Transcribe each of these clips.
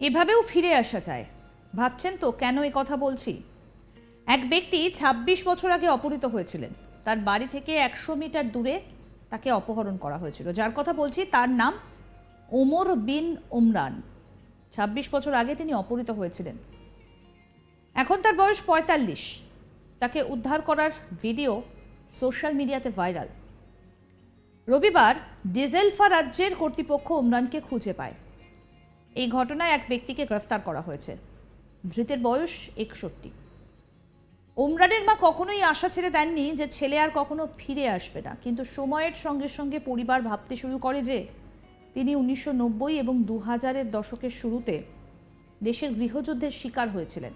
এভাবেও ফিরে আসা যায়। ভাবছেন তো, কেন এই কথা বলছি? এক ব্যক্তি ২৬ বছর আগে অপহৃত হয়েছিলেন। তার বাড়ি থেকে একশো মিটার দূরে তাকে অপহরণ করা হয়েছিল। যার কথা বলছি, তার নাম ওমর বিন ওমরান ২৬ বছর আগে তিনি অপহৃত হয়েছিলেন। এখন তার বয়স পঁয়তাল্লিশ। তাকে উদ্ধার করার ভিডিও সোশ্যাল মিডিয়াতে ভাইরাল। রবিবার ডিজেলফা রাজ্যের কর্তৃপক্ষ ওমরানকে খুঁজে পায়। এই ঘটনায় এক ব্যক্তিকে গ্রেফতার করা হয়েছে। ধৃতের বয়স একষট্টি। ওমরানের মা কখনোই আশা ছেড়ে দেননি যে ছেলে আর কখনো ফিরে আসবে না। কিন্তু সময়ের সঙ্গে সঙ্গে পরিবার ভাবতে শুরু করে যে তিনি উনিশশো নব্বই এবং দু হাজারের দশকের শুরুতে দেশের গৃহযুদ্ধের শিকার হয়েছিলেন,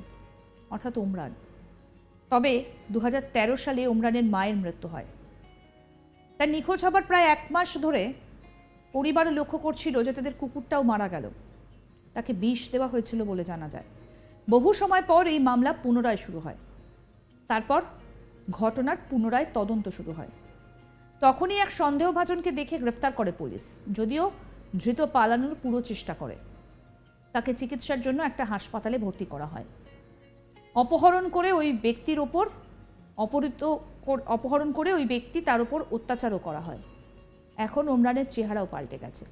অর্থাৎ ওমরান। তবে দু হাজার তেরো সালে ওমরানের মায়ের মৃত্যু হয়। তার নিখোঁজ হবার প্রায় এক মাস ধরে পরিবার লক্ষ্য করছিল যে তাদের কুকুরটাও মারা গেল। তাকে বিষ দেওয়া হয়েছিল বলে জানা যায়। বহু সময় পর এই মামলা পুনরায় শুরু হয়। তারপর ঘটনার পুনরায় তদন্ত শুরু হয়। তখনই এক সন্দেহভাজনকে দেখে গ্রেফতার করে পুলিশ। যদিও ধৃত পালানোর পুরো চেষ্টা করে। তাকে চিকিৎসার জন্য একটা হাসপাতালে ভর্তি করা হয়। অপহরণ করে ওই ব্যক্তির ওপর অপহৃত অপহরণ করে ওই ব্যক্তি তার উপর অত্যাচারও করা হয়। এখন ওমরানের চেহারাও পাল্টে গেছে।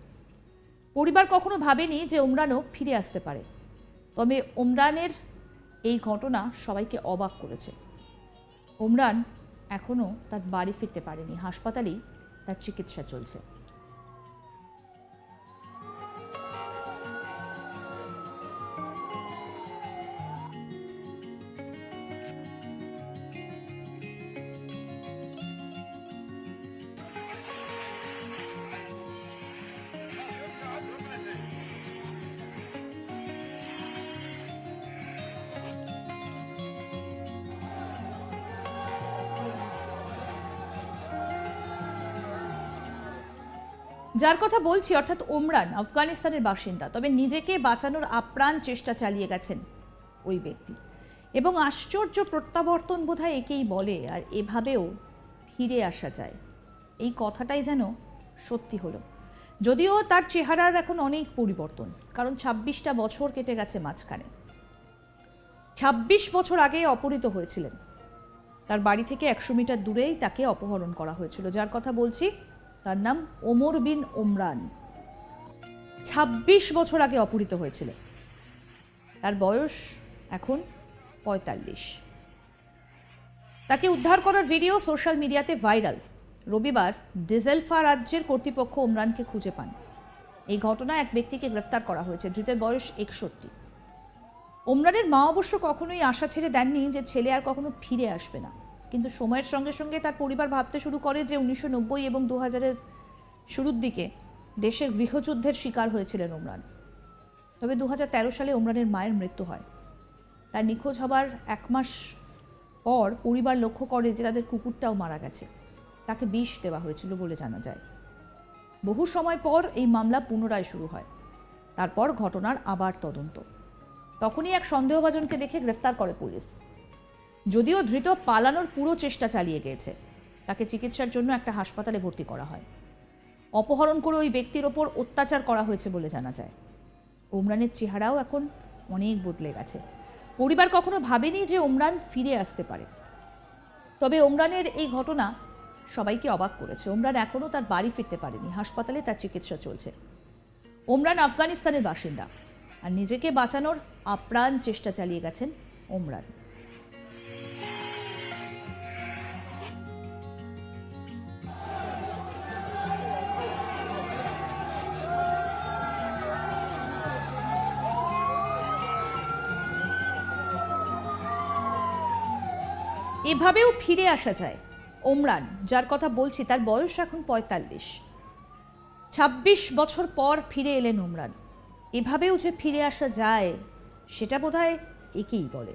পরিবার কখনো ভাবেনি যে উমরানও ফিরে আসতে পারে। তবে উমরানের এই ঘটনা সবাইকে অবাক করেছে। উমরান এখনও তার বাড়ি ফিরতে পারেনি। হাসপাতালেই তার চিকিৎসা চলছে। যার কথা বলছি, অর্থাৎ ওমরান, আফগানিস্তানের বাসিন্দা। তবে নিজেকে বাঁচানোর আপ্রাণ চেষ্টা চালিয়ে গেছেন ওই ব্যক্তি। এবং আশ্চর্য প্রত্যাবর্তন বোধহয় একেই বলে, আর এভাবেও ফিরে আসা যায়। এই কথাটাই যেন সত্যি হলো। যদিও তার চেহারার এখন অনেক পরিবর্তন, কারণ ছাব্বিশটা বছর কেটে গেছে মাঝখানে। ছাব্বিশ বছর আগে অপহৃত হয়েছিলেন। তার বাড়ি থেকে একশো মিটার দূরেই তাকে অপহরণ করা হয়েছিল। যার কথা বলছি তার নাম ওমর বিন ওমরান ২৬ বছর আগে অপহৃত হয়েছিল তার বয়স এখন পঁয়তাল্লিশ। তাকে উদ্ধার করার ভিডিও সোশ্যাল মিডিয়াতে ভাইরাল। রবিবার ডিজেলফা রাজ্যের কর্তৃপক্ষ ওমরানকে খুঁজে পান। এই ঘটনায় এক ব্যক্তিকে গ্রেফতার করা হয়েছে, ধৃতের বয়স একষট্টি। ওমরানের মা অবশ্য কখনোই আশা ছেড়ে দেননি যে ছেলে আর কখনো ফিরে আসবে না। কিন্তু সময়ের সঙ্গে সঙ্গে তার পরিবার ভাবতে শুরু করে যে উনিশশো নব্বই এবং দু হাজারের শুরুর দিকে দেশের গৃহযুদ্ধের শিকার হয়েছিলেন ওমরান তবে দু হাজার তেরো সালে ওমরানের মায়ের মৃত্যু হয়। তার নিখোঁজ হবার এক মাস পর পরিবার লক্ষ্য করে যে তাদের কুকুরটাও মারা গেছে। তাকে বিষ দেওয়া হয়েছিল বলে জানা যায়। বহু সময় পর এই মামলা পুনরায় শুরু হয়। তারপর ঘটনার আবার তদন্ত। তখনই এক সন্দেহভাজনকে দেখে গ্রেফতার করে পুলিশ। যদিও ধৃত পালানোর পুরো চেষ্টা চালিয়ে গিয়েছে তাকে চিকিৎসার জন্য একটা হাসপাতালে ভর্তি করা হয়। অপহরণ করে ওই ব্যক্তির ওপর অত্যাচার করা হয়েছে বলে জানা যায়। ওমরানের চেহারাও এখন অনেক বদলে গেছে। পরিবার কখনো ভাবেনি যে ওমরান ফিরে আসতে পারে। তবে ওমরানের এই ঘটনা সবাইকে অবাক করেছে। ওমরান এখনও তার বাড়ি ফিরতে পারেনি। হাসপাতালে তার চিকিৎসা চলছে। ওমরান আফগানিস্তানের বাসিন্দা। আর নিজেকে বাঁচানোর আপ্রাণ চেষ্টা চালিয়ে গেছেন ওমরান এভাবেও ফিরে আসা যায়। ওমরান, যার কথা বলছি, তার বয়স এখন পঁয়তাল্লিশ। ছাব্বিশ বছর পর ফিরে এলেন ওমরান। এভাবেও যে ফিরে আসা যায়, সেটা বোধহয় একেই বলে।